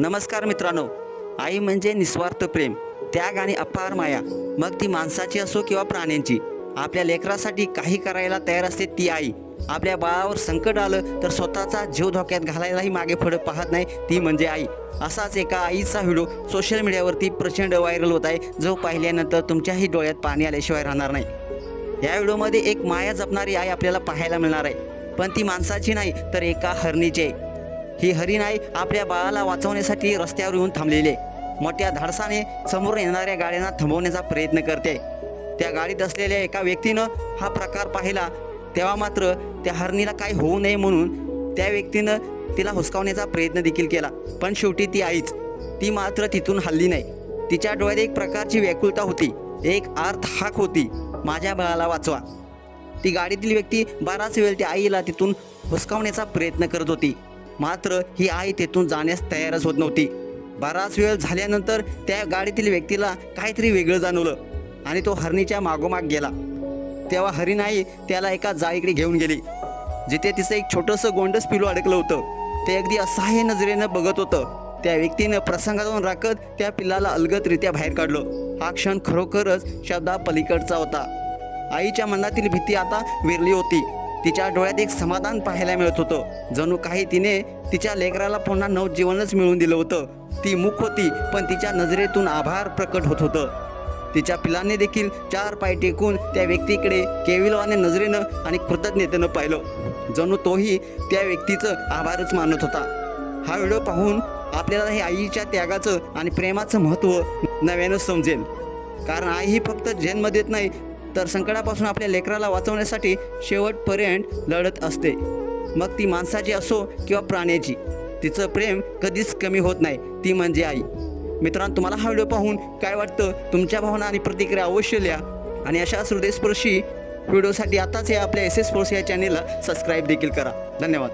नमस्कार मित्रांनो. आई म्हणजे निस्वार्थ प्रेम त्याग आणि अपार माया. मग ती माणसाची असो किंवा प्राण्यांची. आपल्या लेकरासाठी काही करायला तयार असते ती आई. आपल्या बाळावर संकट आलं तर स्वतःचा जीव धोक्यात घालायलाही मागे पुढे पाहत नाही ती म्हणजे आई. असाच एका आईचा व्हिडिओ सोशल मीडियावरती प्रचंड व्हायरल होत आहे. जो पाहिल्यानंतर तुमच्याही डोळ्यात पाणी आल्याशिवाय राहणार नाही. या व्हिडिओमध्ये एक माया जपणारी आई आपल्याला पाहायला मिळणार आहे. पण ती माणसाची नाही तर एका हरणीची आहे. ही हरिणाई आपल्या बाळाला वाचवण्यासाठी रस्त्यावर येऊन थांबलेले मोठ्या धाडसाने समोर येणाऱ्या गाड्यांना थांबवण्याचा प्रयत्न करते. त्या गाडीत असलेल्या एका व्यक्तीनं हा प्रकार पाहिला. तेव्हा मात्र त्या हरणीला काही होऊ नये म्हणून त्या व्यक्तीनं तिला हुसकावण्याचा प्रयत्न देखील केला. पण शेवटी ती आईच. ती मात्र तिथून हल्ली नाही. तिच्या डोळ्यात एक प्रकारची व्याकुलता होती. एक आर्थ हाक होती. माझ्या बाळाला वाचवा. ती गाडीतील व्यक्ती बराच वेळ त्या आईला तिथून हुसकावण्याचा प्रयत्न करत होती. मात्र ही आई तिथून जाण्यास तयारच होत नव्हती. बराच वेळ झाल्यानंतर त्या गाडीतील व्यक्तीला काहीतरी वेगळं जाणवलं आणि तो हरणीच्या मागोमाग गेला. तेव्हा हरिण आई त्याला एका जाळीकडे घेऊन गेली जिथे तिचं एक छोटंसं गोंडस पिलू अडकलं होतं. ते अगदी असहाय्य नजरेनं बघत होतं. त्या व्यक्तीनं प्रसंगातून राखत त्या पिल्लाला अलगदरित्या बाहेर काढलं. हा क्षण खरोखरच शब्दा पलीकडचा होता. आईच्या मनातील भीती आता विरली होती. तिच्या डोळ्यात एक समाधान पाहायला मिळत होतं. जणू काही तिने तिच्या लेकराला पुन्हा नवजीवनच मिळवून दिलं होतं. ती मुख होती पण तिच्या नजरेतून आभार प्रकट होत होतं. तिच्या पिलाने देखील चार पाय टेकून त्या व्यक्तीकडे केविलवाने नजरेनं आणि कृतज्ञतेनं पाहिलं. जणू तोही त्या व्यक्तीचं आभारच मानत होता. हा व्हिडिओ पाहून आपल्याला हे आईच्या त्यागाचं आणि प्रेमाचं महत्त्व नव्यानं समजेल. कारण आई ही फक्त जन्म देत नाही तर संकटापासून आपल्या लेकराला वाचवण्यासाठी शेवटपर्यंत लढत असते. मग ती माणसाची असो किंवा प्राण्याची तिचं प्रेम कधीच कमी होत नाही ती म्हणजे आई. मित्रांनो तुम्हाला हा व्हिडिओ पाहून काय वाटतं? तुमच्या भावना आणि प्रतिक्रिया अवश्य लिहा. आणि अशा हृदयस्पर्शी व्हिडिओसाठी आताच या आपल्या एस एस स्पोर्ट्स या चॅनेलला सबस्क्राईब देखील करा. धन्यवाद.